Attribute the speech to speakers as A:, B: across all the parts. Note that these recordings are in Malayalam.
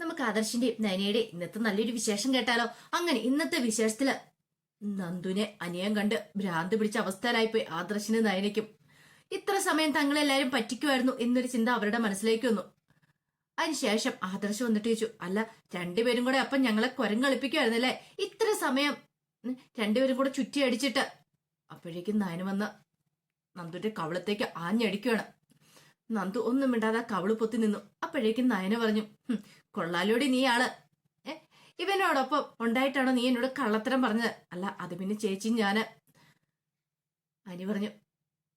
A: നമുക്ക് ആദർശിന്റെയും നയനയുടെയും ഇന്നത്തെ നല്ലൊരു വിശേഷം കേട്ടാലോ? അങ്ങനെ ഇന്നത്തെ വിശേഷത്തിൽ നന്ദുനെ അനിയം കണ്ട് ഭ്രാന്ത് പിടിച്ച അവസ്ഥയിലായിപ്പോയി ആദർശിന് നയനയ്ക്കും. ഇത്ര സമയം തങ്ങളെല്ലാരും പറ്റിക്കുമായിരുന്നു എന്നൊരു ചിന്ത അവരുടെ മനസ്സിലേക്ക് വന്നു. അതിനുശേഷം ആദർശം വന്നിട്ട് ചോദിച്ചു അല്ല രണ്ടുപേരും കൂടെ അപ്പം ഞങ്ങളെ കുരം കളിപ്പിക്കുമായിരുന്നല്ലേ? ഇത്ര സമയം രണ്ടുപേരും കൂടെ ചുറ്റി അടിച്ചിട്ട്. അപ്പോഴേക്കും നയന വന്ന് നന്ദുന്റെ കവളത്തേക്ക് ആഞ്ഞടിക്കുകയാണ് നന്ദു ഒന്നും മിണ്ടാതെ കവൾ പൊത്തി നിന്നു. അപ്പോഴേക്കും നയന പറഞ്ഞു "ഹും, കൊള്ളാലോടി നീ ആൾ ഇവനോടൊപ്പം ഉണ്ടായിട്ടാണോ നീ എന്നോട് കള്ളത്തരം പറഞ്ഞത്? അല്ല അത് പിന്നെ ചേച്ചി ഞാൻ. അനി പറഞ്ഞു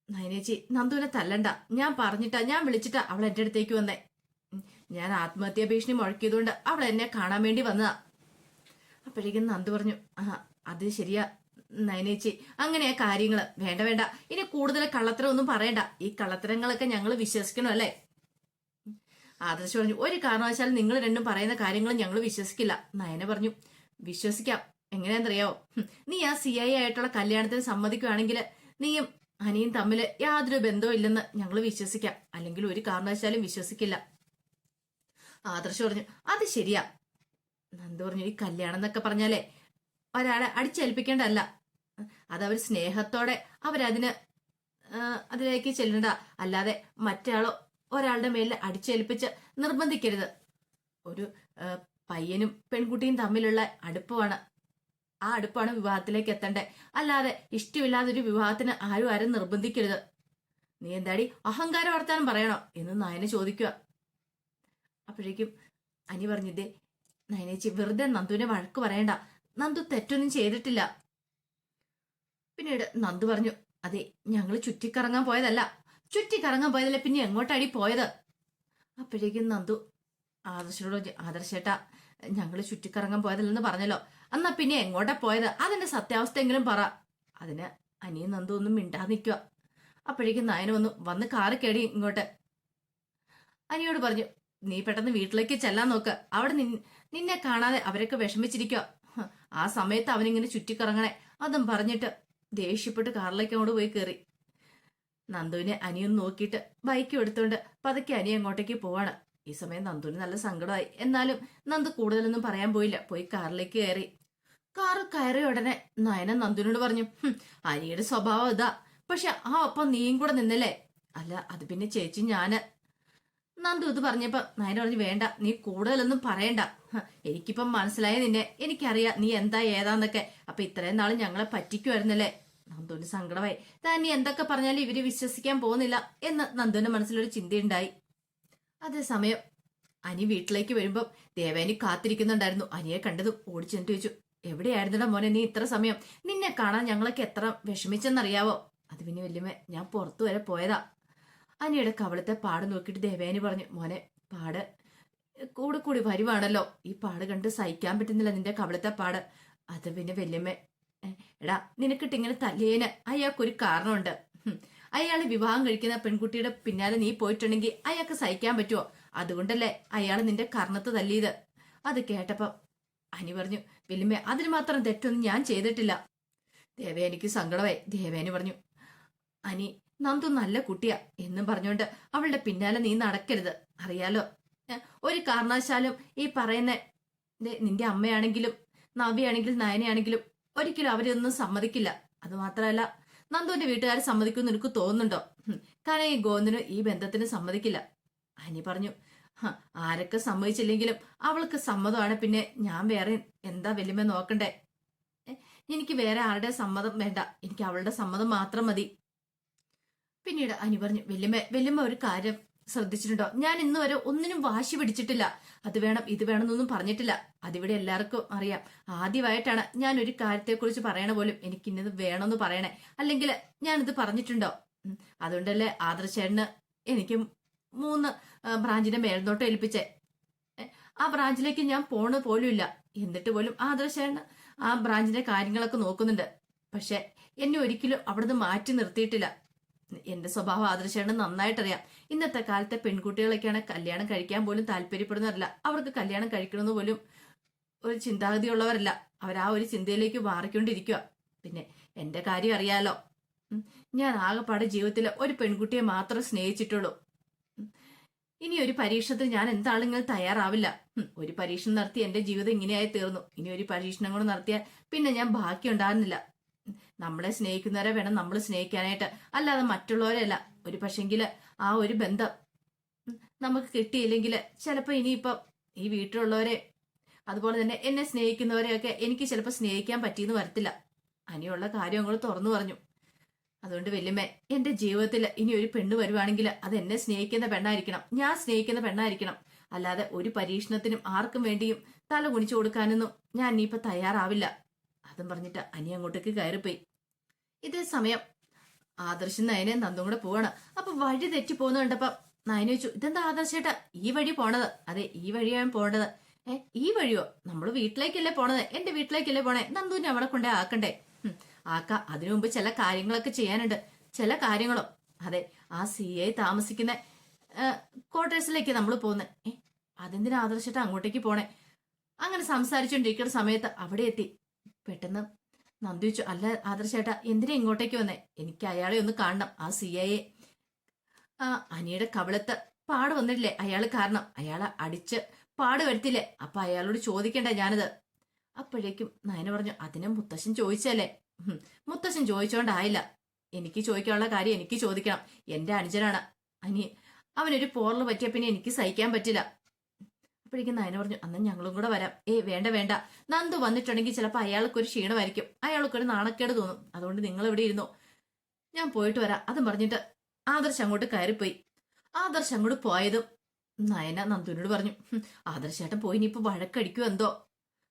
A: നയനേച്ചി നന്ദുവിനെ തല്ലണ്ട. ഞാൻ പറഞ്ഞിട്ടാ ഞാൻ വിളിച്ചിട്ടാ അവൾ എന്റെ അടുത്തേക്ക് വന്നേ. ഞാൻ ആത്മഹത്യാ ഭീഷണി മുഴക്കിയതുകൊണ്ട് അവൾ എന്നെ കാണാൻ വേണ്ടി വന്നതാ. അപ്പോഴേക്കും നന്ദു പറഞ്ഞു ആ അത് ശരിയാ നയനേച്ചി. അങ്ങനെയാ കാര്യങ്ങൾ വേണ്ട വേണ്ട. ഇനി കൂടുതൽ കള്ളത്തരം ഒന്നും പറയണ്ട. ഈ കള്ളത്തരങ്ങളൊക്കെ ഞങ്ങൾ വിശ്വസിക്കണം അല്ലേ ആദർശ് പറഞ്ഞു ഒരു കാരണവശാലും നിങ്ങൾ രണ്ടും പറയുന്ന കാര്യങ്ങൾ ഞങ്ങൾ വിശ്വസിക്കില്ല. നയന പറഞ്ഞു വിശ്വസിക്കാം. എങ്ങനെയാണെന്നറിയാവോ? നീ ആ സി ഐ ആയിട്ടുള്ള കല്യാണത്തിന് സമ്മതിക്കുകയാണെങ്കിൽ നീയും അനിയും തമ്മിൽ യാതൊരു ബന്ധവും ഇല്ലെന്ന് ഞങ്ങൾ വിശ്വസിക്കാം. അല്ലെങ്കിൽ ഒരു കാരണവശാലും വിശ്വസിക്കില്ല. ആദർശ് പറഞ്ഞു അത് ശരിയാ. നന്ദു പറഞ്ഞു ഈ കല്യാണം എന്നൊക്കെ പറഞ്ഞാലേ ഒരാളെ അടിച്ചേൽപ്പിക്കേണ്ടതല്ല. അതവർ സ്നേഹത്തോടെ അവരതിന് അതിലേക്ക് ചെല്ലണ്ട. അല്ലാതെ മറ്റയാളോ ഒരാളുടെ മേലിൽ അടിച്ചേൽപ്പിച്ച് നിർബന്ധിക്കരുത്. ഒരു പയ്യനും പെൺകുട്ടിയും തമ്മിലുള്ള അടുപ്പമാണ്. ആ അടുപ്പാണ് വിവാഹത്തിലേക്ക് എത്തേണ്ടത്. അല്ലാതെ ഇഷ്ടമില്ലാതെ ഒരു വിവാഹത്തിന് ആരും ആരും നിർബന്ധിക്കരുത്. നീ എന്താടി അഹങ്കാര വർത്താനം പറയണോ എന്ന് നയനെ ചോദിക്കുക. അപ്പോഴേക്കും അനി പറഞ്ഞിതേ നയനേച്ചി വെറുതെ നന്ദുവിനെ വഴക്ക് പറയണ്ട. നന്ദു തെറ്റൊന്നും ചെയ്തിട്ടില്ല. പിന്നീട് നന്ദു പറഞ്ഞു അതെ ഞങ്ങൾ ചുറ്റിക്കറങ്ങാൻ പോയതല്ല. ചുറ്റിക്കറങ്ങാൻ പോയതല്ല പിന്നെ എങ്ങോട്ടാടി പോയത്? അപ്പോഴേക്കും നന്ദു ആദർശനോട് ആദർശേട്ട ഞങ്ങൾ ചുറ്റിക്കറങ്ങാൻ പോയതല്ലെന്ന് പറഞ്ഞല്ലോ. എന്നാ പിന്നെ എങ്ങോട്ടാ പോയത്? അതിന്റെ സത്യാവസ്ഥ എങ്കിലും പറ. അതിന് അനിയും നന്ദു ഒന്നും മിണ്ടാ നിൽക്കുക അപ്പോഴേക്കും നായന വന്നു വന്ന് കാറ് കേടി ഇങ്ങോട്ട്. അനിയോട് പറഞ്ഞു നീ പെട്ടെന്ന് വീട്ടിലേക്ക് ചെല്ലാൻ നോക്ക്. അവിടെ നിന്നെ കാണാതെ അവരൊക്കെ വിഷമിച്ചിരിക്കുക ആ സമയത്ത് അവനിങ്ങനെ ചുറ്റിക്കറങ്ങണേ. അതും പറഞ്ഞിട്ട് ദേഷ്യപ്പെട്ട് കാറിലേക്ക് അങ്ങോട്ട് പോയി കയറി നന്ദുവിനെ അനിയൊന്ന് നോക്കിയിട്ട് ബൈക്ക് എടുത്തോണ്ട് പതുക്കെ അനി അങ്ങോട്ടേക്ക് പോവാണ്. ഈ സമയം നന്ദുവിന് നല്ല സങ്കടമായി. എന്നാലും നന്ദു കൂടുതലൊന്നും പറയാൻ പോയില്ല. പോയി കാറിലേക്ക് കയറി. കാർ കയറിയ ഉടനെ നയന നന്ദുവിനോട് പറഞ്ഞു "ഹും, അനിയുടെ സ്വഭാവം ഇതാ. പക്ഷെ ആ ഒപ്പം നീയും കൂടെ നിന്നല്ലേ? അല്ല അത് പിന്നെ ചേച്ചി ഞാൻ. നന്ദു ഇത് പറഞ്ഞപ്പോ നയന പറഞ്ഞു വേണ്ട നീ കൂടുതലൊന്നും പറയണ്ട. എനിക്കിപ്പം മനസ്സിലായ നിന്നെ. എനിക്കറിയാം നീ എന്താ ഏതാന്നൊക്കെ. അപ്പൊ ഇത്രയും നാളും ഞങ്ങളെ പറ്റിക്കുമായിരുന്നല്ലേ നന്ദുവിന് സങ്കടമായി. താൻ എന്തൊക്കെ പറഞ്ഞാലും ഇവർ വിശ്വസിക്കാൻ പോകുന്നില്ല എന്ന് നന്ദുവിന്റെ മനസ്സിലൊരു ചിന്തയുണ്ടായി. അതേസമയം അനി വീട്ടിലേക്ക് വരുമ്പോൾ ദേവേനി കാത്തിരിക്കുന്നുണ്ടായിരുന്നു. അനിയെ കണ്ടതും ഓടിച്ചെന്നിട്ട് ചോദിച്ചു എവിടെയായിരുന്നടാ മോനെ നീ ഇത്ര സമയം? നിന്നെ കാണാൻ ഞങ്ങളൊക്കെ എത്ര വിഷമിച്ചെന്നറിയാവോ? അത് പിന്നെ വല്യമ്മ ഞാൻ പുറത്തു വരെ പോയതാ. അനിയുടെ കവളത്തെ പാട് നോക്കിയിട്ട് ദേവേനി പറഞ്ഞു മോനെ പാട്. കൂടെ കൂടി വരുവാണല്ലോ. ഈ പാട് കണ്ട് സഹിക്കാൻ പറ്റുന്നില്ല നിന്റെ കവളത്തെ പാട്. അത് പിന്നെ വല്യമ്മ എടാ നിനക്കിട്ട് ഇങ്ങനെ തലേന് അയാൾക്കൊരു കാരണമുണ്ട്. അയാൾ വിവാഹം കഴിക്കുന്ന പെൺകുട്ടിയുടെ പിന്നാലെ നീ പോയിട്ടുണ്ടെങ്കിൽ അയാൾക്ക് സഹിക്കാൻ പറ്റുമോ അതുകൊണ്ടല്ലേ അയാൾ നിന്റെ കർണത്ത് തല്ലിയത്. അത് കേട്ടപ്പോ അനി പറഞ്ഞു വല്യമ്മ അതിന് മാത്രം തെറ്റൊന്നും ഞാൻ ചെയ്തിട്ടില്ല. ദേവേനിക്ക് സങ്കടമായി ദേവേനി പറഞ്ഞു അനി നന്ദു നല്ല കുട്ടിയാ. എന്നും പറഞ്ഞുകൊണ്ട് അവളുടെ പിന്നാലെ നീ നടക്കരുത്. അറിയാലോ? ഒരു കാരണവശാലും ഈ പറയുന്ന നിന്റെ അമ്മയാണെങ്കിലും നവിയാണെങ്കിലും നയനയാണെങ്കിലും ഒരിക്കലും അവരൊന്നും സമ്മതിക്കില്ല. അത് മാത്രമല്ല നന്ദുവിന്റെ വീട്ടുകാർ സമ്മതിക്കുമെന്ന് എനിക്ക് തോന്നുന്നുണ്ടോ? കാരണം ഈ ഗോവിന്ദന് ഈ ബന്ധത്തിന് സമ്മതിക്കില്ല. അനി പറഞ്ഞു "ഹ, ആരൊക്കെ സമ്മതിച്ചില്ലെങ്കിലും അവൾക്ക് സമ്മതമാണ്. പിന്നെ ഞാൻ വേറെ എന്താ വലിയ നോക്കണ്ടേ? എനിക്ക് വേറെ ആരുടെ സമ്മതം വേണ്ട. എനിക്ക് അവളുടെ സമ്മതം മാത്രം മതി. പിന്നീട് അനി പറഞ്ഞു വല്യമ്മ വല്യമ്മ ഒരു കാര്യം ശ്രദ്ധിച്ചിട്ടുണ്ടോ? ഞാൻ ഇന്ന് വരെ ഒന്നിനും വാശി പിടിച്ചിട്ടില്ല. അത് വേണം ഇത് വേണം എന്നൊന്നും പറഞ്ഞിട്ടില്ല. അതിവിടെ എല്ലാവർക്കും അറിയാം. ആദ്യമായിട്ടാണ് ഞാൻ ഒരു കാര്യത്തെക്കുറിച്ച് പറയണ പോലും എനിക്ക് ഇന്നത് വേണമെന്ന് പറയണേ. അല്ലെങ്കിൽ ഞാനിത് പറഞ്ഞിട്ടുണ്ടോ? അതുകൊണ്ടല്ലേ ആദർശേട്ടന് എനിക്ക് മൂന്ന് ബ്രാഞ്ചിന്റെ ബ്രാഞ്ചിനെ മേൽനോട്ടം ഏൽപ്പിച്ചേ. ആ ബ്രാഞ്ചിലേക്ക് ഞാൻ പോണ പോലും ഇല്ല എന്നിട്ട് പോലും ആദർശേട്ടന് ആ ബ്രാഞ്ചിന്റെ കാര്യങ്ങളൊക്കെ നോക്കുന്നുണ്ട്. പക്ഷെ എന്നെ ഒരിക്കലും അവിടുന്ന് മാറ്റി നിർത്തിയിട്ടില്ല. എന്റെ സ്വഭാവം ആദർശേട്ടന് നന്നായിട്ടറിയാം. ഇന്നത്തെ കാലത്തെ പെൺകുട്ടികളൊക്കെയാണ് കല്യാണം കഴിക്കാൻ പോലും താല്പര്യപ്പെടുന്നവരല്ല. അവർക്ക് കല്യാണം കഴിക്കണമെന്ന് പോലും ഒരു ചിന്താഗതിയുള്ളവരല്ല. അവർ ആ ഒരു ചിന്തയിലേക്ക് മാറിക്കൊണ്ടിരിക്കുക പിന്നെ എന്റെ കാര്യം അറിയാലോ. ഞാൻ ആകെപ്പാടെ ജീവിതത്തിൽ ഒരു പെൺകുട്ടിയെ മാത്രം സ്നേഹിച്ചിട്ടുള്ളൂ. ഇനി ഒരു പരീക്ഷണത്തിന് ഞാൻ എന്താണ് എന്താണെങ്കിലും തയ്യാറാവില്ല. ഒരു പരീക്ഷണം നടത്തി എന്റെ ജീവിതം ഇങ്ങനെയായി തീർന്നു. ഇനി ഒരു പരീക്ഷണം കൂടെ നടത്തിയാൽ പിന്നെ ഞാൻ ബാക്കി ഉണ്ടാകുന്നില്ല നമ്മളെ സ്നേഹിക്കുന്നവരെ വേണം നമ്മൾ സ്നേഹിക്കാനായിട്ട്. അല്ലാതെ മറ്റുള്ളവരെയല്ല. ഒരു പക്ഷെങ്കിൽ ആ ഒരു ബന്ധം നമുക്ക് കിട്ടിയില്ലെങ്കിൽ ചിലപ്പോൾ ഇനിയിപ്പം ഈ വീട്ടിലുള്ളവരെ അതുപോലെ തന്നെ എന്നെ സ്നേഹിക്കുന്നവരെയൊക്കെ എനിക്ക് ചിലപ്പോൾ സ്നേഹിക്കാൻ പറ്റിയെന്ന് വരത്തില്ല. അനിയുള്ള കാര്യങ്ങൾ തുറന്നു പറഞ്ഞു. അതുകൊണ്ട് വല്യമ്മേ എന്റെ ജീവിതത്തിൽ ഇനി ഒരു പെണ്ണ് വരുവാണെങ്കിൽ അത് എന്നെ സ്നേഹിക്കുന്ന പെണ്ണായിരിക്കണം. ഞാൻ സ്നേഹിക്കുന്ന പെണ്ണായിരിക്കണം. അല്ലാതെ ഒരു പരീക്ഷണത്തിനും ആർക്കും വേണ്ടിയും തല കുണിച്ചു കൊടുക്കാനൊന്നും ഞാൻ ഇനിയിപ്പോൾ തയ്യാറാവില്ല. അതും പറഞ്ഞിട്ട് അനി അങ്ങോട്ടേക്ക് കയറിപ്പോയി. ഇതേ സമയം ആദർശൻ നയനെ നന്ദും കൂടെ പോവാണ്. അപ്പൊ വഴി തെറ്റി പോകുന്ന കണ്ടപ്പോ നയന ചോദിച്ചു ഇതെന്താ ആദർശേട്ടാ? ഈ വഴി പോണത്. അതെ ഈ വഴിയാണ് പോണ്ടത് ഏ ഈ വഴിയോ? നമ്മൾ വീട്ടിലേക്കല്ലേ പോണത്? എന്റെ വീട്ടിലേക്കല്ലേ പോണേ? നന്ദുവിനെ അവിടെ കൊണ്ടേ ആക്കണ്ടേ? ആക്ക. അതിനു മുമ്പ് ചില കാര്യങ്ങളൊക്കെ ചെയ്യാനുണ്ട്. ചില കാര്യങ്ങളോ. അതെ ആ സി ഐ താമസിക്കുന്ന ക്വാർട്ടേഴ്സിലേക്ക് നമ്മൾ പോകുന്നത് ഏ അതെന്തിനാ ആദർശിട്ട് അങ്ങോട്ടേക്ക് പോണേ? അങ്ങനെ സംസാരിച്ചുകൊണ്ടിരിക്കുന്ന സമയത്ത് അവിടെ എത്തി. പെട്ടെന്ന് നന്ദി വെച്ചു അല്ല ആദർശേട്ടാ എന്തിനാ ഇങ്ങോട്ടേക്ക് വന്നേ? എനിക്ക് അയാളെ ഒന്ന് കാണണം ആ സി ആ അനിയുടെ കവളത്ത് പാട് വന്നിട്ടില്ലേ? അയാൾ കാരണം അയാളെ അടിച്ച് പാട് വരുത്തില്ലേ അപ്പൊ അയാളോട് ചോദിക്കണ്ട ഞാനത്? അപ്പോഴേക്കും നയന പറഞ്ഞു അതിനെ മുത്തശ്ശൻ ചോദിച്ചല്ലേ മുത്തശ്ശൻ ചോദിച്ചോണ്ടായില്ല. എനിക്ക് ചോദിക്കാനുള്ള കാര്യം എനിക്ക് ചോദിക്കണം. എന്റെ അനുജനാണ്. അനി അവനൊരു പോറൽ പറ്റിയ പിന്നെ എനിക്ക് സഹിക്കാൻ പറ്റില്ല. അപ്പോഴേക്കും നയന പറഞ്ഞു അന്ന് ഞങ്ങളും കൂടെ വരാം. ഏ വേണ്ട വേണ്ട. നന്ദു വന്നിട്ടുണ്ടെങ്കിൽ ചിലപ്പോൾ അയാൾക്കൊരു ക്ഷീണമായിരിക്കും. അയാൾക്കൊരു നാണക്കേട് തോന്നും. അതുകൊണ്ട് നിങ്ങൾ ഇവിടെ ഇരുന്നോ. ഞാൻ പോയിട്ട് വരാം. അതും പറഞ്ഞിട്ട് ആദർശ് അങ്ങോട്ട് കയറിപ്പോയി. ആദർശ് അങ്ങോട്ട് പോയതും നയന നന്ദുവിനോട് പറഞ്ഞു "ഹും, ആദർശേട്ടൻ പോയി ഇപ്പൊ വഴക്കടിക്കൂ എന്തോ?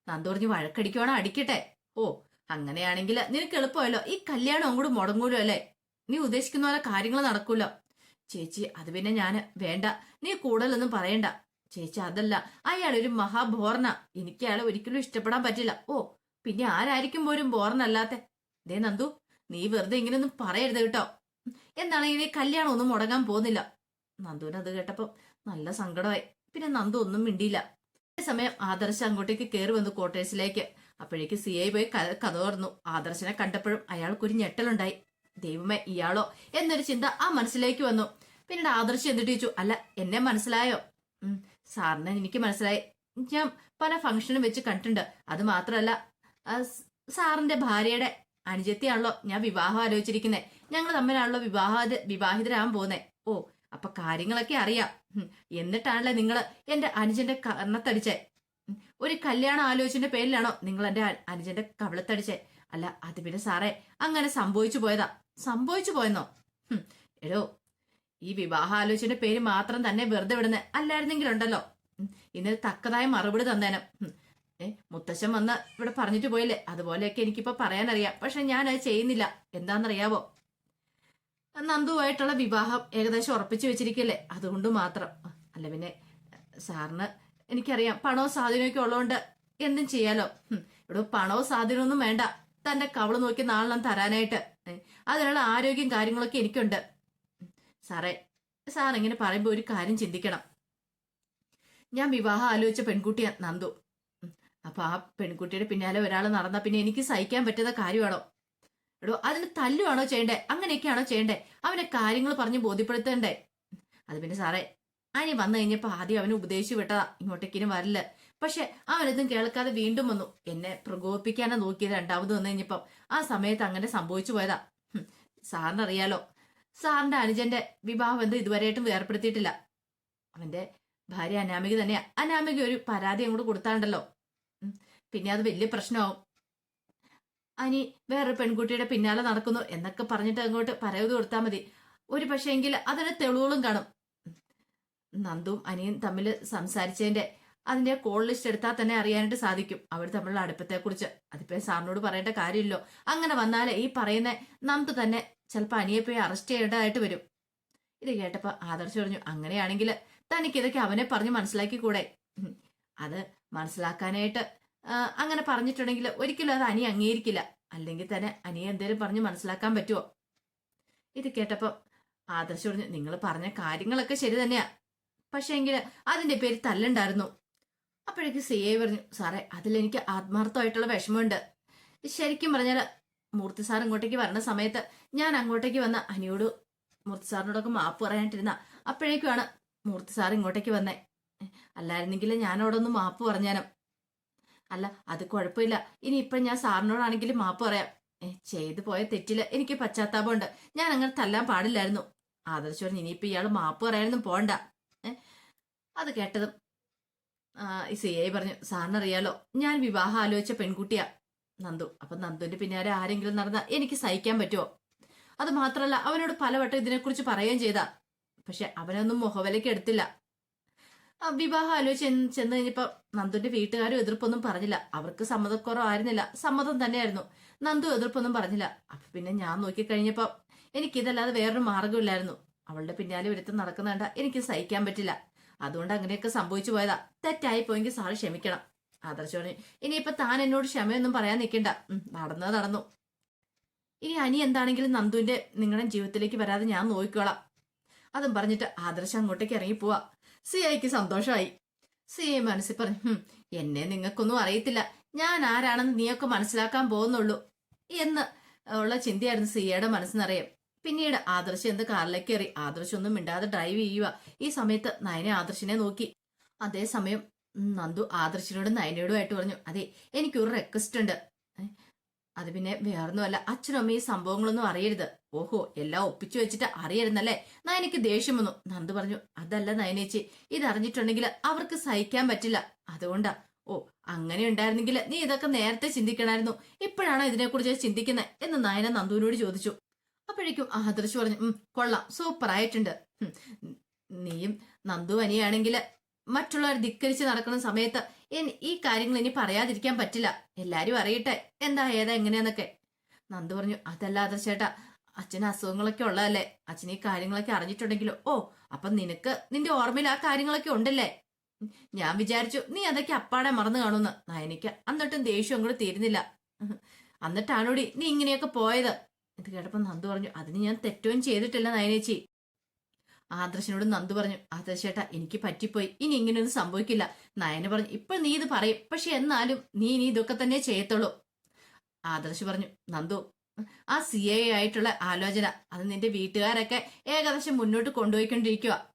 A: നന്ദു പറഞ്ഞു വഴക്കടിക്കുവാണോ? അടിക്കട്ടെ. ഓ അങ്ങനെയാണെങ്കിൽ നിനക്ക് എളുപ്പമല്ലോ. ഈ കല്യാണം അങ്ങോട്ട് മുടങ്ങൂലോ അല്ലേ? നീ ഉദ്ദേശിക്കുന്ന പോലെ കാര്യങ്ങൾ നടക്കൂലോ? ചേച്ചി അത് പിന്നെ ഞാൻ വേണ്ട. നീ കൂടുതലൊന്നും പറയണ്ട. ചേച്ചി അതല്ല. അയാൾ ഒരു മഹാബോർണ എനിക്ക് അയാളെ ഒരിക്കലും ഇഷ്ടപ്പെടാൻ പറ്റില്ല. ഓ പിന്നെ ആരായിരിക്കും പോലും ബോർണല്ലാത്തെ ദേ നന്ദു നീ വെറുതെ ഇങ്ങനെയൊന്നും പറയരുത് കേട്ടോ. എന്നാണെങ്കിൽ കല്യാണം ഒന്നും മുടങ്ങാൻ പോകുന്നില്ല? നന്ദുവിന് അത് കേട്ടപ്പോ നല്ല സങ്കടമായി. പിന്നെ നന്ദു ഒന്നും മിണ്ടിയില്ല. സമയം ആദർശ് അങ്ങോട്ടേക്ക് കയറി വന്നു ക്വാർട്ടേഴ്സിലേക്ക്. അപ്പോഴേക്ക് സി ഐ പോയി കഥ തുറന്നു ആദർശനെ കണ്ടപ്പോഴും അയാൾക്കൊരു ഞെട്ടലുണ്ടായി. ദൈവമേ ഇയാളോ? എന്നൊരു ചിന്ത ആ മനസ്സിലേക്ക് വന്നു. പിന്നീട് ആദർശ് എന്നിട്ട് ചോദിച്ചു അല്ല എന്നെ മനസ്സിലായോ? സാറിനെ എനിക്ക് മനസ്സിലായി. ഞാൻ പല ഫംഗ്ഷനും വെച്ച് കണ്ടിട്ടുണ്ട്. അത് മാത്രമല്ല സാറിന്റെ ഭാര്യയുടെ അനുജത്തിയാണല്ലോ ഞാൻ വിവാഹം ആലോചിച്ചിരിക്കുന്നത് ഞങ്ങൾ തമ്മിലാണല്ലോ വിവാഹ വിവാഹിതരാകാൻ പോകുന്നേ. ഓ അപ്പൊ കാര്യങ്ങളൊക്കെ അറിയാം. എന്നിട്ടാണല്ലേ നിങ്ങൾ എന്റെ അനുജന്റെ കർണത്തടിച്ചേ? ഒരു കല്യാണം ആലോചിച്ചിന്റെ പേരിലാണോ നിങ്ങൾ എന്റെ അനുജന്റെ കവിളത്തടിച്ചേ? അല്ല അത് പിന്നെ സാറേ അങ്ങനെ സംഭവിച്ചു പോയതാ. സംഭവിച്ചു പോയെന്നോ? എടോ ഈ വിവാഹാലോചനയുടെ പേര് മാത്രം തന്നെ വെറുതെ വിടുന്ന അല്ലായിരുന്നെങ്കിലുണ്ടല്ലോ. ഇന്നലെ തക്കതായ മറുപടി തന്നേനം. ഏ മുത്തശ്ശൻ വന്ന് ഇവിടെ പറഞ്ഞിട്ട് പോയില്ലേ? അതുപോലെയൊക്കെ എനിക്കിപ്പോ പറയാനറിയാം. പക്ഷെ ഞാൻ അത് ചെയ്യുന്നില്ല. എന്താണെന്നറിയാവോ? നന്ദുവായിട്ടുള്ള വിവാഹം ഏകദേശം ഉറപ്പിച്ചു വെച്ചിരിക്കല്ലേ? അതുകൊണ്ട് മാത്രം. അല്ല പിന്നെ സാറിന് എനിക്കറിയാം പണവും സ്വാധീനമൊക്കെ ഉള്ളതുകൊണ്ട് എന്തും ചെയ്യാലോ. ഇവിടെ പണവും സ്വാധീനമൊന്നും വേണ്ട. തന്റെ കവൾ നോക്കി നാളെ തരാനായിട്ട്. അതിനുള്ള ആരോഗ്യം കാര്യങ്ങളൊക്കെ എനിക്കുണ്ട്. സാറേ സാർ ഇങ്ങനെ പറയുമ്പോൾ ഒരു കാര്യം ചിന്തിക്കണം. ഞാൻ വിവാഹം ആലോചിച്ച പെൺകുട്ടിയാ നന്ദു. അപ്പോൾ അപ്പൊ ആ പെൺകുട്ടിയുടെ പിന്നാലെ ഒരാൾ നടന്നാ പിന്നെ എനിക്ക് സഹിക്കാൻ പറ്റുന്ന കാര്യമാണോ? എടോ അതിന് തല്ലുവാണോ ചെയ്യണ്ടേ? അങ്ങനെയൊക്കെയാണോ ചെയ്യണ്ടേ? അവനെ കാര്യങ്ങൾ പറഞ്ഞ് ബോധ്യപ്പെടുത്തണ്ടേ? അത് പിന്നെ സാറേ അനി വന്നു കഴിഞ്ഞപ്പോ ആദ്യം അവനെ ഉപദേശിച്ചു വിട്ടതാ. ഇങ്ങോട്ടേക്കിനും വരില്ല. പക്ഷെ അവനൊന്നും കേൾക്കാതെ വീണ്ടും വന്നു. എന്നെ പ്രകോപിപ്പിക്കാനാ നോക്കിയത് രണ്ടാമത് വന്നു കഴിഞ്ഞപ്പം. ആ സമയത്ത് അങ്ങനെ സംഭവിച്ചു പോയതാ. സാറിനറിയാലോ സാറിന്റെ അനുജന്റെ വിവാഹം എന്ത് ഇതുവരെയായിട്ടും വേർപ്പെടുത്തിയിട്ടില്ല. അവന്റെ ഭാര്യ അനാമിക തന്നെയാ അനാമിക ഒരു പരാതി അങ്ങോട്ട് കൊടുത്താണ്ടല്ലോ. പിന്നെ അത് വലിയ പ്രശ്നമാവും. അനി വേറൊരു പെൺകുട്ടിയുടെ പിന്നാലെ നടക്കുന്നു എന്നൊക്കെ പറഞ്ഞിട്ട് അങ്ങോട്ട് പരാതി കൊടുത്താൽ മതി. ഒരു പക്ഷേ എങ്കിൽ അതിന് തെളിവുകളും കാണും. നന്ദും അനിയും തമ്മിൽ സംസാരിച്ചതിന്റെ അതിന്റെ കോൾ ലിസ്റ്റ് എടുത്താൽ തന്നെ അറിയാനായിട്ട് സാധിക്കും. അവർ തമ്മിലുള്ള അടുപ്പത്തെക്കുറിച്ച്. അതിപ്പോ സാറിനോട് പറയേണ്ട കാര്യമില്ലോ. അങ്ങനെ വന്നാലേ ഈ പറയുന്ന നന്ദു തന്നെ ചിലപ്പോൾ അനിയെ പോയി അറസ്റ്റ് ചെയ്യേണ്ടതായിട്ട് വരും. ഇത് കേട്ടപ്പോൾ ആദർശ് പറഞ്ഞു അങ്ങനെയാണെങ്കിൽ തനിക്ക് ഇതൊക്കെ അവനെ പറഞ്ഞ് മനസ്സിലാക്കി കൂടെ. അത് മനസ്സിലാക്കാനായിട്ട് അങ്ങനെ പറഞ്ഞിട്ടുണ്ടെങ്കിൽ ഒരിക്കലും അത് അനി അംഗീകരിക്കില്ല. അല്ലെങ്കിൽ തന്നെ അനിയെ എന്തേലും പറഞ്ഞ് മനസ്സിലാക്കാൻ പറ്റുമോ ഇത് കേട്ടപ്പോൾ ആദർശ് പറഞ്ഞു നിങ്ങൾ പറഞ്ഞ കാര്യങ്ങളൊക്കെ ശരി തന്നെയാ. പക്ഷേ എങ്കിൽ അതിന്റെ പേര് തല്ലുണ്ടായിരുന്നു. അപ്പോഴേക്ക് സി ഐ പറഞ്ഞു സാറേ അതിലെനിക്ക് ആത്മാർത്ഥമായിട്ടുള്ള വിഷമമുണ്ട്. ശരിക്കും പറഞ്ഞാൽ മൂർത്തി സാർ ഇങ്ങോട്ടേക്ക് വരണ സമയത്ത് ഞാൻ അങ്ങോട്ടേക്ക് വന്ന അനിയോട് മൂർത്തി സാറിനോടൊക്കെ മാപ്പ് പറയാനിട്ടിരുന്ന അപ്പോഴേക്കുമാണ് മൂർത്തി സാർ ഇങ്ങോട്ടേക്ക് വന്നേ. അല്ലായിരുന്നെങ്കിൽ ഒന്ന് മാപ്പ് പറഞ്ഞാനും. അല്ല അത് കുഴപ്പമില്ല. ഇനി ഇപ്പൊ ഞാൻ സാറിനോടാണെങ്കിലും മാപ്പ് പറയാം. ചെയ്തു പോയ തെറ്റിൽ എനിക്ക് പശ്ചാത്താപമുണ്ട്. ഞാൻ അങ്ങനെ തല്ലാൻ പാടില്ലായിരുന്നു. ആദർശ് പറഞ്ഞു ഇനിയിപ്പോ ഇയാൾ മാപ്പ് പറയാനൊന്നും പോണ്ട. അത് കേട്ടതും സി ഐ പറഞ്ഞു സാറിനറിയാലോ ഞാൻ വിവാഹം ആലോചിച്ച പെൺകുട്ടിയാ. നന്ദു. അപ്പൊ നന്ദുവിന്റെ പിന്നാലെ ആരെങ്കിലും നടന്ന എനിക്ക് സഹിക്കാൻ പറ്റുമോ അത് മാത്രല്ല അവനോട് പലവട്ടം ഇതിനെക്കുറിച്ച് പറയുകയും ചെയ്താ. പക്ഷെ അവനൊന്നും മുഖവിലയ്ക്ക് എടുത്തില്ല. വിവാഹം ആലോചിച്ച് ചെന്ന് കഴിഞ്ഞപ്പോ നന്ദുന്റെ വീട്ടുകാരും എതിർപ്പൊന്നും പറഞ്ഞില്ല. അവർക്ക് സമ്മതക്കുറവ് ആയിരുന്നില്ല സമ്മതം തന്നെയായിരുന്നു. നന്ദു എതിർപ്പൊന്നും പറഞ്ഞില്ല. അപ്പൊ പിന്നെ ഞാൻ നോക്കിക്കഴിഞ്ഞപ്പോ എനിക്കിതല്ലാതെ വേറൊരു മാർഗമില്ലായിരുന്നു അവളുടെ പിന്നാലെ ഒരുത്തം നടക്കുന്ന കണ്ട എനിക്ക് സഹിക്കാൻ പറ്റില്ല. അതുകൊണ്ട് അങ്ങനെയൊക്കെ സംഭവിച്ചു പോയതാ. തെറ്റായി പോയെങ്കിൽ സാറ് ക്ഷമിക്കണം. ആദർശ് ഇനി ഇനിയിപ്പൊ താൻ എന്നോട് ക്ഷമയൊന്നും പറയാൻ നിൽക്കണ്ട. നടന്നത് നടന്നു ഇനി അനി എന്താണെങ്കിലും നന്ദുവിന്റെ നിങ്ങളുടെ ജീവിതത്തിലേക്ക് വരാതെ ഞാൻ നോക്കിക്കോളാം. അതും പറഞ്ഞിട്ട് ആദർശ് അങ്ങോട്ടേക്ക് ഇറങ്ങിപ്പോവാ സിയയ്ക്ക് സന്തോഷമായി. സി ഐ മനസ്സിൽ പറഞ്ഞു "ഹും, എന്നെ നിങ്ങൾക്കൊന്നും അറിയത്തില്ല. ഞാൻ ആരാണെന്ന് നീയൊക്കെ മനസ്സിലാക്കാൻ പോകുന്നുള്ളൂ. എന്ന് ഉള്ള ചിന്തയായിരുന്നു സിയയുടെ മനസ്സിനറിയാം പിന്നീട് ആദർശ് എന്ത് കാറിലേക്ക് കയറി ആദർശ് ഒന്നും മിണ്ടാതെ ഡ്രൈവ് ചെയ്യുക ഈ സമയത്ത് നയനെ ആദർശിനെ നോക്കി. അതേസമയം നന്ദു ആദർശിനോടും നയനയോടുമായിട്ട് പറഞ്ഞു അതെ എനിക്കൊരു റിക്വസ്റ്റ് ഉണ്ട്. അത് പിന്നെ വേറൊന്നുമല്ല അച്ഛനും അമ്മയും സംഭവങ്ങളൊന്നും അറിയരുത്. ഓഹോ എല്ലാം ഒപ്പിച്ചു വെച്ചിട്ട് അറിയരുന്നല്ലേ? നയനയ്ക്ക് ദേഷ്യം വന്നു. നന്ദു പറഞ്ഞു അതല്ല നയനേച്ചി ഇത് അറിഞ്ഞിട്ടുണ്ടെങ്കിൽ അവർക്ക് സഹിക്കാൻ പറ്റില്ല. അതുകൊണ്ടാ ഓ അങ്ങനെ ഉണ്ടായിരുന്നെങ്കിൽ നീ ഇതൊക്കെ നേരത്തെ ചിന്തിക്കണമായിരുന്നു ഇപ്പോഴാണോ ഇതിനെക്കുറിച്ച് ചിന്തിക്കുന്നത് എന്ന് നയന നന്ദുവിനോട് ചോദിച്ചു. അപ്പോഴേക്കും ആദർശ് പറഞ്ഞു കൊള്ളാം സൂപ്പർ ആയിട്ടുണ്ട് നീയും നന്ദു അനിയാണെങ്കിൽ മറ്റുള്ളവർ ധിക്കരിച്ച് നടക്കുന്ന സമയത്ത് ഈ കാര്യങ്ങൾ ഇനി പറയാതിരിക്കാൻ പറ്റില്ല. എല്ലാരും അറിയട്ടെ. എന്താ ഏതാ എങ്ങനെയാന്നൊക്കെ. നന്ദു പറഞ്ഞു അതല്ലാതെ ചേട്ടാ അച്ഛന് അസുഖങ്ങളൊക്കെ ഉള്ളതല്ലേ? അച്ഛൻ ഈ കാര്യങ്ങളൊക്കെ അറിഞ്ഞിട്ടുണ്ടെങ്കിലോ? ഓ അപ്പൊ നിനക്ക് നിന്റെ ഓർമ്മയിൽ ആ കാര്യങ്ങളൊക്കെ ഉണ്ടല്ലേ? ഞാൻ വിചാരിച്ചു നീ അതൊക്കെ അപ്പാടെ മറന്നു കാണുമെന്ന്. നയനിക്ക് എന്നിട്ടും ദേഷ്യം അങ്ങോട്ട് തീരുന്നില്ല. എന്നിട്ടാണോടി നീ ഇങ്ങനെയൊക്കെ പോയത്? ഇത് കേട്ടപ്പോ നന്ദു പറഞ്ഞു അതിന് ഞാൻ തെറ്റവും ചെയ്തിട്ടില്ല നയനേച്ചി. ആദർശനോട് നന്ദു പറഞ്ഞു ആദർശേട്ടാ എനിക്ക് പറ്റിപ്പോയി. ഇനി ഇങ്ങനെയൊന്നും സംഭവിക്കില്ല. നയന പറഞ്ഞു ഇപ്പൊ നീ ഇത് പറയും. പക്ഷെ എന്നാലും നീ നീ ഇതൊക്കെ തന്നെ ചെയ്യത്തുള്ളൂ. ആദർശ് പറഞ്ഞു നന്ദു ആ സി എ ആയിട്ടുള്ള ആലോചന അത് നിന്റെ വീട്ടുകാരൊക്കെ ഏകദേശം മുന്നോട്ട് കൊണ്ടുപോയിക്കൊണ്ടിരിക്കുക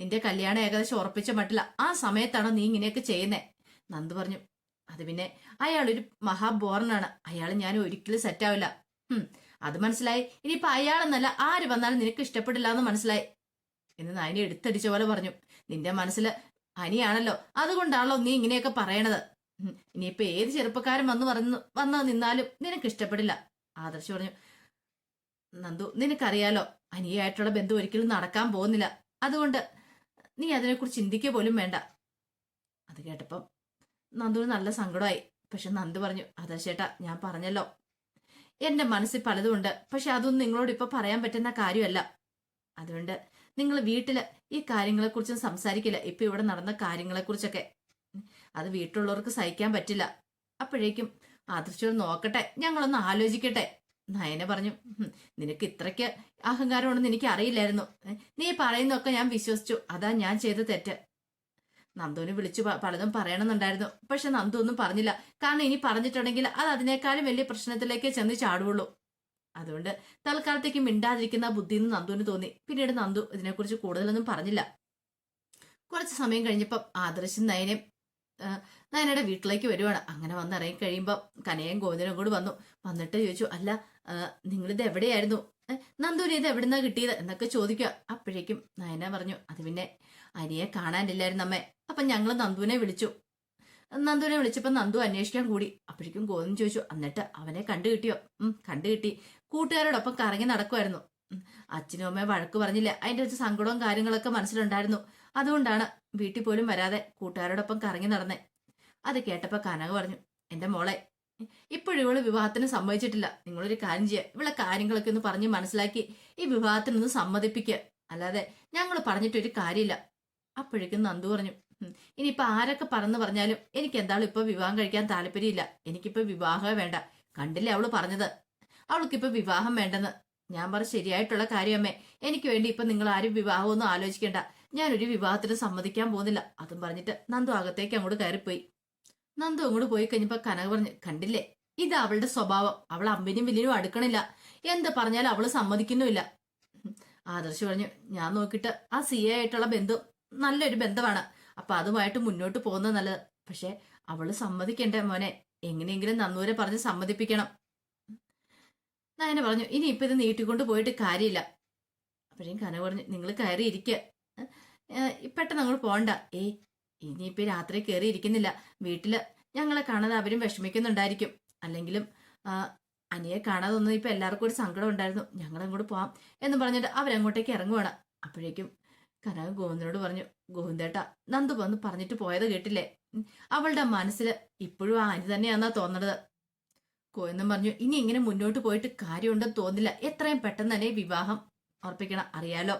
A: നിന്റെ കല്യാണം ഏകദേശം ഉറപ്പിച്ച മട്ടില്ല ആ സമയത്താണോ നീ ഇങ്ങനെയൊക്കെ ചെയ്യുന്നേ? നന്ദു പറഞ്ഞു അത് പിന്നെ അയാൾ അയാളൊരു മഹാബോറനാണ്. അയാൾ ഞാൻ ഒരിക്കലും സെറ്റാവില്ല അത് മനസ്സിലായി. ഇനിയിപ്പൊ അയാളെന്നല്ല ആര് വന്നാലും നിനക്ക് ഇഷ്ടപ്പെടില്ല എന്ന് മനസ്സിലായി. എന്ന് നയനി എടുത്തടിച്ച പോലെ പറഞ്ഞു. നിന്റെ മനസ്സിൽ അനിയാണല്ലോ. അതുകൊണ്ടാണല്ലോ നീ ഇങ്ങനെയൊക്കെ പറയണത്. ഇനിയിപ്പോ ഏത് ചെറുപ്പക്കാരൻ വന്ന് പറഞ്ഞു വന്ന് നിന്നാലും നിനക്ക് ഇഷ്ടപ്പെടില്ല. ആദർശ് പറഞ്ഞു നന്ദു നിനക്കറിയാലോ അനിയായിട്ടുള്ള ബന്ധം ഒരിക്കലും നടക്കാൻ പോകുന്നില്ല. അതുകൊണ്ട് നീ അതിനെക്കുറിച്ച് ചിന്തിക്കുക പോലും വേണ്ട. അത് കേട്ടപ്പം നന്ദുവിന് നല്ല സങ്കടമായി. പക്ഷെ നന്ദു പറഞ്ഞു ആദർശേട്ടാ ഞാൻ പറഞ്ഞല്ലോ. എന്റെ മനസ്സിൽ പലതുമുണ്ട് പക്ഷെ അതൊന്നും നിങ്ങളോട് ഇപ്പൊ പറയാൻ പറ്റുന്ന കാര്യമല്ല. അതുകൊണ്ട് നിങ്ങൾ വീട്ടിൽ ഈ കാര്യങ്ങളെക്കുറിച്ചും സംസാരിക്കില്ല. ഇപ്പൊ ഇവിടെ നടന്ന കാര്യങ്ങളെക്കുറിച്ചൊക്കെ. അത് വീട്ടിലുള്ളവർക്ക് സഹിക്കാൻ പറ്റില്ല. അപ്പോഴേക്കും ആദർശം നോക്കട്ടെ. ഞങ്ങളൊന്ന് ആലോചിക്കട്ടെ. നയന പറഞ്ഞു നിനക്ക് ഇത്രയ്ക്ക് അഹങ്കാരമുണ്ടെന്ന് എനിക്ക് അറിയില്ലായിരുന്നു. നീ പറയുന്നതൊക്കെ ഞാൻ വിശ്വസിച്ചു. അതാ ഞാൻ ചെയ്ത തെറ്റ്. നന്ദുവിനെ വിളിച്ചു പലതും പറയണമെന്നുണ്ടായിരുന്നു. പക്ഷെ നന്ദു ഒന്നും പറഞ്ഞില്ല. കാരണം ഇനി പറഞ്ഞിട്ടുണ്ടെങ്കിൽ അത് അതിനേക്കാളും വലിയ പ്രശ്നത്തിലേക്ക് ചെന്ന് ചാടുവുള്ളൂ. അതുകൊണ്ട് തൽക്കാലത്തേക്ക് മിണ്ടാതിരിക്കുന്ന ബുദ്ധി എന്ന് നന്ദുവിന് തോന്നി. പിന്നീട് നന്ദു ഇതിനെക്കുറിച്ച് കൂടുതലൊന്നും പറഞ്ഞില്ല. കുറച്ച് സമയം കഴിഞ്ഞപ്പം ആദർശും നയനയും നയനയുടെ വീട്ടിലേക്ക് വരുവാണ്. അങ്ങനെ വന്ന് ഇറങ്ങി കഴിയുമ്പോൾ കനയും ഗോവിന്ദനും കൂടി വന്നു. വന്നിട്ട് ചോദിച്ചു അല്ല നിങ്ങളിത് എവിടെയായിരുന്നു? നന്ദുവിന് ഇത് എവിടുന്നാ കിട്ടിയത്? എന്നൊക്കെ ചോദിക്കുക. അപ്പോഴേക്കും നയന പറഞ്ഞു അത് പിന്നെ അനിയെ കാണാനില്ലായിരുന്നു അമ്മേ. അപ്പം ഞങ്ങൾ നന്ദുവിനെ വിളിച്ചു. നന്ദുവിനെ വിളിച്ചപ്പോൾ നന്ദു അന്വേഷിക്കാൻ കൂടി. അപ്പോഴേക്കും ഗോവിന്ദൻ ചോദിച്ചു എന്നിട്ട് അവനെ കണ്ടു കിട്ടിയോ ഉം കണ്ടു കിട്ടി കൂട്ടുകാരോടൊപ്പം കറങ്ങി നടക്കുമായിരുന്നു അച്ഛനും അമ്മയും വഴക്ക് പറഞ്ഞില്ല. അതിന്റെ ഒരു സങ്കടവും കാര്യങ്ങളൊക്കെ മനസ്സിലുണ്ടായിരുന്നു. അതുകൊണ്ടാണ് വീട്ടിൽ പോലും വരാതെ കൂട്ടുകാരോടൊപ്പം കറങ്ങി നടന്നേ. അത് കേട്ടപ്പോ കനക പറഞ്ഞു എന്റെ മോളെ ഇപ്പോഴും ഇവൾ വിവാഹത്തിന് സമ്മതിച്ചിട്ടില്ല. നിങ്ങളൊരു കാര്യം ചെയ്യുക ഇവളെ കാര്യങ്ങളൊക്കെ ഒന്ന് പറഞ്ഞ് മനസ്സിലാക്കി ഈ വിവാഹത്തിനൊന്ന് സമ്മതിപ്പിക്കുക അല്ലാതെ ഞങ്ങൾ പറഞ്ഞിട്ടൊരു കാര്യമില്ല. അപ്പോഴേക്കും നന്ദു പറഞ്ഞു "ഉം, ഇനിയിപ്പൊ ആരൊക്കെ പറന്ന് പറഞ്ഞാലും എനിക്ക് എന്താളും ഇപ്പൊ വിവാഹം കഴിക്കാൻ താല്പര്യമില്ല. എനിക്കിപ്പോ വിവാഹമേ വേണ്ട. കണ്ടില്ലേ അവൾ പറഞ്ഞത്? അവൾക്കിപ്പോ വിവാഹം വേണ്ടെന്ന്. ഞാൻ പറ ശരിയായിട്ടുള്ള കാര്യമേ എനിക്ക് വേണ്ടി ഇപ്പൊ നിങ്ങൾ ആരും വിവാഹമൊന്നും ആലോചിക്കേണ്ട. ഞാൻ ഒരു വിവാഹത്തിന് സമ്മതിക്കാൻ പോകുന്നില്ല. അതും പറഞ്ഞിട്ട് നന്ദു അകത്തേക്ക് അങ്ങോട്ട് കയറിപ്പോയി. നന്ദു അങ്ങോട്ട് പോയി കഴിഞ്ഞപ്പോ കനക പറഞ്ഞു കണ്ടില്ലേ? ഇത് അവളുടെ സ്വഭാവം. അവൾ അമ്പിനും വില്ലിനും അടുക്കണില്ല. എന്ത് പറഞ്ഞാലും അവൾ സമ്മതിക്കുന്നുമില്ല. ആദർശ് പറഞ്ഞു ഞാൻ നോക്കിയിട്ട് ആ സി എ ആയിട്ടുള്ള ബന്ധം നല്ലൊരു ബന്ധമാണ് അപ്പൊ അതുമായിട്ട് മുന്നോട്ട് പോകുന്നത് നല്ലത്. പക്ഷെ അവൾ സമ്മതിക്കണ്ടേ മോനെ? എങ്ങനെയെങ്കിലും നന്നൂരെ പറഞ്ഞ് സമ്മതിപ്പിക്കണം. നയന പറഞ്ഞു ഇനി ഇപ്പൊ ഇത് നീട്ടിക്കൊണ്ട് പോയിട്ട് കാര്യമില്ല അപ്പോഴേക്കും കന പറഞ്ഞു നിങ്ങൾ കയറി ഇരിക്കുക പെട്ടെന്ന് അങ്ങോട്ട് പോണ്ട. ഏ ഇനിയിപ്പോ രാത്രി കയറി ഇരിക്കുന്നില്ല. ഞങ്ങളെ കാണാതെ അവരും വിഷമിക്കുന്നുണ്ടായിരിക്കും. അല്ലെങ്കിലും അനിയെ കാണാതെ ഒന്നും ഇപ്പൊ എല്ലാവർക്കും ഒരു സങ്കടം ഉണ്ടായിരുന്നു. ഞങ്ങൾ അങ്ങോട്ട് പോവാം എന്ന് പറഞ്ഞിട്ട് അവരങ്ങോട്ടേക്ക് ഇറങ്ങുവാണ് അപ്പോഴേക്കും കനക ഗോവിന്ദനോട് പറഞ്ഞു ഗോവിന്ദേട്ട നന്ദു വന്ന് പറഞ്ഞിട്ട് പോയത് കേട്ടില്ലേ? അവളുടെ മനസ്സിൽ ഇപ്പോഴും ആ അനി തന്നെയാന്നാ തോന്നണത്. ഗോവിന്ദൻ പറഞ്ഞു. ഇനി ഇങ്ങനെ മുന്നോട്ട് പോയിട്ട് കാര്യമുണ്ടെന്ന് തോന്നില്ല. എത്രയും പെട്ടെന്ന് തന്നെ വിവാഹം ഉറപ്പിക്കണം അറിയാലോ.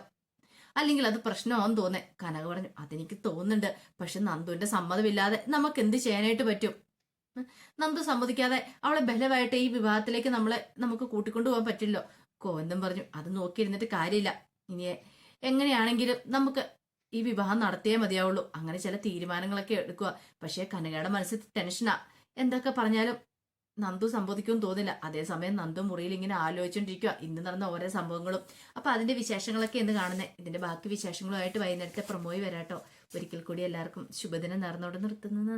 A: അല്ലെങ്കിൽ അത് പ്രശ്നമാണെന്ന് തോന്നേ. കനക പറഞ്ഞു അതെനിക്ക് തോന്നുന്നുണ്ട്. പക്ഷെ നന്ദുവിന്റെ സമ്മതമില്ലാതെ നമുക്ക് എന്ത് ചെയ്യാനായിട്ട് പറ്റും? നന്ദു സമ്മതിക്കാതെ അവളെ ബലമായിട്ട് ഈ വിവാഹത്തിലേക്ക് നമ്മളെ നമുക്ക് കൂട്ടിക്കൊണ്ടു പോകാൻ പറ്റില്ലോ കോന്തം പറഞ്ഞു അത് നോക്കിയിരുന്നിട്ട് കാര്യമില്ല. ഇനി എങ്ങനെയാണെങ്കിലും നമുക്ക് ഈ വിവാഹം നടത്തിയേ മതിയാവുള്ളൂ. അങ്ങനെ ചില തീരുമാനങ്ങളൊക്കെ എടുക്കുക. പക്ഷേ കനകയുടെ മനസ്സിൽ ടെൻഷനാ. എന്തൊക്കെ പറഞ്ഞാലും നന്ദു സംബോധിക്കുമെന്ന് തോന്നില്ല അതേസമയം നന്ദു മുറിയിൽ ഇങ്ങനെ ആലോചിച്ചുകൊണ്ടിരിക്കുക ഇന്ന് നടന്ന ഓരോ സംഭവങ്ങളും. അപ്പൊ അതിന്റെ വിശേഷങ്ങളൊക്കെ എന്ന് കാണുന്നത് ഇതിന്റെ ബാക്കി വിശേഷങ്ങളുമായിട്ട് വൈകുന്നേരത്തെ പ്രൊമോയി വരാട്ടോ. ഒരിക്കൽ കൂടി എല്ലാവർക്കും ശുഭദിനം നേർന്നോടെ നിർത്തുന്നത്